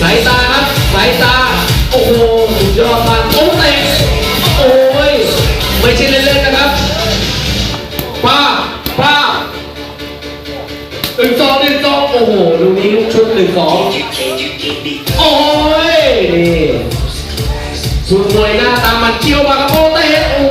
สายตาครับสายตา โอ้โหสุดยอดมากโอ้เตะโอ้ยไม่ใช่เล่นๆนะครับป้าป้าหนึ่งสองหนึ่งสองโอ้โหดูนี้ลูกชุดหนึ่งสองโอ้ยนี่สุดมวยหน้าตามันเกี่ยวมากับโอ้เตะโอ้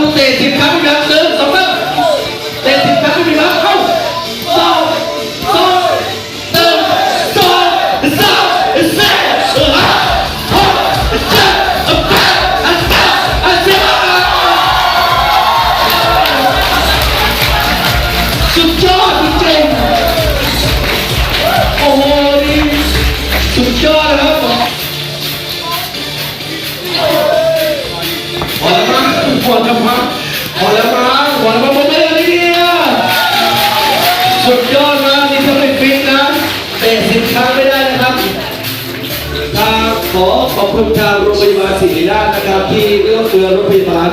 ต้องเตะสิบครั้งครับ ก่อนทำพักพอแล้มั้งหวัะม่าผมไม่ได้เนี่ยสุดยอดมากนี่ถ้าไม่ฟินนะเตะสิบครั้งไม่ได้นะครับทางขอขอบคุณทางโรงพยาบาลศิริราชนะครับที่เอื้อเฟื้อโรงพยาบาล